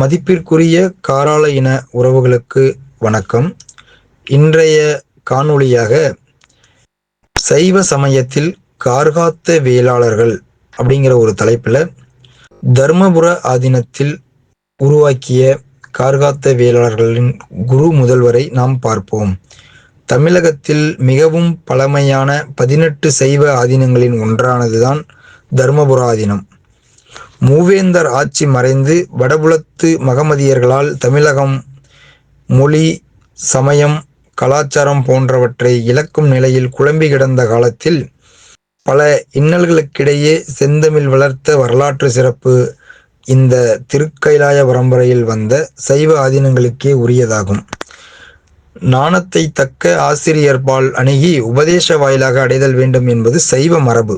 மதிப்பிற்குரிய காராள இன உறவுகளுக்கு வணக்கம். இன்றைய காணொளியாக சைவ சமயத்தில் கார்காத்த வேளாளர்கள் அப்படிங்கிற ஒரு தலைப்பில் தர்மபுர ஆதீனத்தில் உருவாக்கிய கார்காத்த வேளாளர்களின் குரு முதல்வரை நாம் பார்ப்போம். தமிழகத்தில் மிகவும் பழமையான பதினெட்டு சைவ ஆதீனங்களின் ஒன்றானதுதான் தர்மபுர ஆதீனம். மூவேந்தர் ஆட்சி மறைந்து வடபுலத்து மகமதியர்களால் தமிழகம் மொழி சமயம் கலாச்சாரம் போன்றவற்றை இழக்கும் நிலையில் குழம்பி கிடந்த காலத்தில் பல இன்னல்களுக்கிடையே செந்தமிழ் வளர்த்த வரலாற்று சிறப்பு இந்த திருக்கைலாய பரம்பரையில் வந்த சைவ ஆதீனங்களுக்கே உரியதாகும். நாணத்தை தக்க ஆசிரியர்பால் அணுகி உபதேச வாயிலாக அடைதல் வேண்டும் என்பது சைவ மரபு.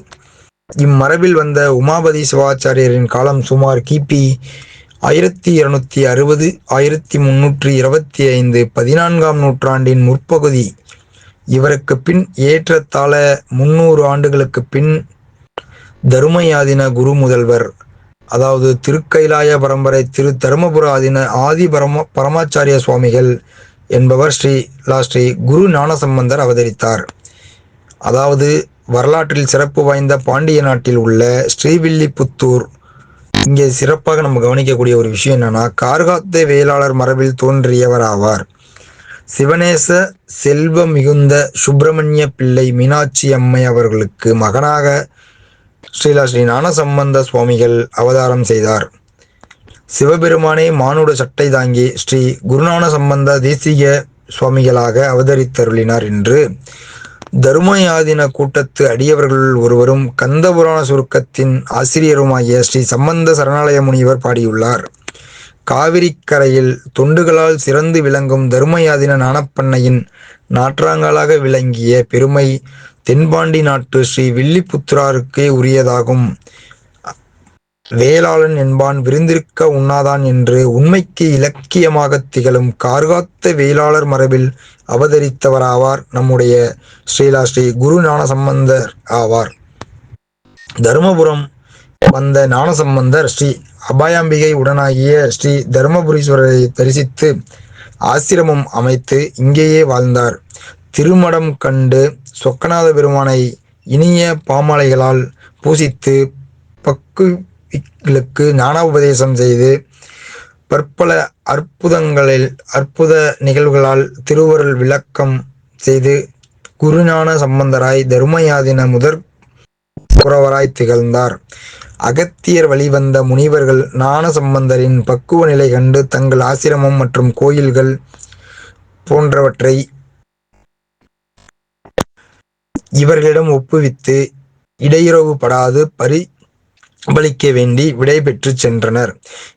இம்மரபில் வந்த உமாபதி சிவாச்சாரியரின் காலம் சுமார் கிபி ஆயிரத்தி இருநூத்தி அறுபது ஆயிரத்தி முன்னூற்றி இருபத்தி ஐந்து பதினான்காம் நூற்றாண்டின் முற்பகுதி. இவருக்கு பின் ஏற்றத்தாழ முன்னூறு ஆண்டுகளுக்கு பின் தருமயாதின குரு முதல்வர் அதாவது திருக்கைலாய பரம்பரை திரு தருமபுர ஆதின ஆதி பரம பரமாச்சாரிய சுவாமிகள் என்பவர் ஸ்ரீ லா ஸ்ரீ குரு ஞானசம்பந்தர் அவதரித்தார். அதாவது வரலாற்றில் சிறப்பு வாய்ந்த பாண்டிய நாட்டில் உள்ள ஸ்ரீவில்லிபுத்தூர். இங்கே சிறப்பாக நம்ம கவனிக்கக்கூடிய ஒரு விஷயம் என்னன்னா கார்காத்த வேளாளர் மரபில் தோன்றியவர் ஆவார். சிவநேச செல்வ மிகுந்த சுப்பிரமணிய பிள்ளை மீனாட்சி அம்மை அவர்களுக்கு மகனாக ஸ்ரீலா ஸ்ரீ ஞானசம்பந்த சுவாமிகள் அவதாரம் செய்தார். சிவபெருமானே மானுட சட்டை தாங்கி ஸ்ரீ குருநான சம்பந்த தேசிக சுவாமிகளாக அவதரித்தருளினார் என்று தருமயாதின கூட்டத்து அடியவர்கள் ஒருவரும் கந்தபுராண சுருக்கத்தின் ஆசிரியருமாகிய ஸ்ரீ சம்பந்த சரணாலய முனிவர் பாடியுள்ளார். காவிரிக்கரையில் தொண்டுகளால் சிறந்து விளங்கும் தருமயாதின நாணப்பண்ணையின் நாற்றாங்கலாக விளங்கிய பெருமை தென்பாண்டி நாட்டு ஸ்ரீ வில்லிபுத்திராருக்கே உரியதாகும். வேளாளன் என்பான் விருந்திருக்க உண்ணாதான் என்று உண்மைக்கு இலக்கியமாக திகழும் கார்காத்த வேளாளர் மரபில் அவதரித்தவராவார் நம்முடைய ஸ்ரீலா ஸ்ரீ குரு ஞானசம்பந்தர் ஆவார். தருமபுரம் வந்த ஞானசம்பந்தர் ஸ்ரீ அபாயாம்பிகை உடனாகிய ஸ்ரீ தருமபுரீஸ்வரரை தரிசித்து ஆசிரமம் அமைத்து இங்கேயே வாழ்ந்தார். திருமடம் கண்டு சொக்கநாத பெருமானை இனிய பாமாலைகளால் பூசித்து பக்கு பக்குவிகளுக்கு ஞானோபதேசம் செய்து பற்பல அற்புதங்களில் அற்புத நிகழ்வுகளால் திருவருள் விளக்கம் செய்து குருஞான சம்பந்தராய் தருமயாதின முதற் குறவராய் திகழ்ந்தார். அகத்தியர் வழிவந்த முனிவர்கள் ஞான சம்பந்தரின் பக்குவ நிலை கண்டு தங்கள் ஆசிரமம் மற்றும் கோயில்கள் போன்றவற்றை இவர்களிடம் ஒப்புவித்து இடையுறவு படாது பரி பலிக்க வேண்டி விடைபெற்று சென்றனர்.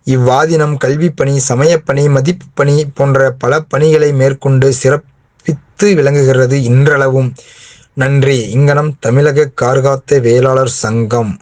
இவ்வாதினம் கல்விப்பணி சமயப்பணி மதிப்பு பணி போன்ற பல பணிகளை மேற்கொண்டு சிறப்பித்து விளங்குகிறது இன்றளவும். நன்றி. இங்கனம் தமிழக கார்காத்த வேளாளர் சங்கம்.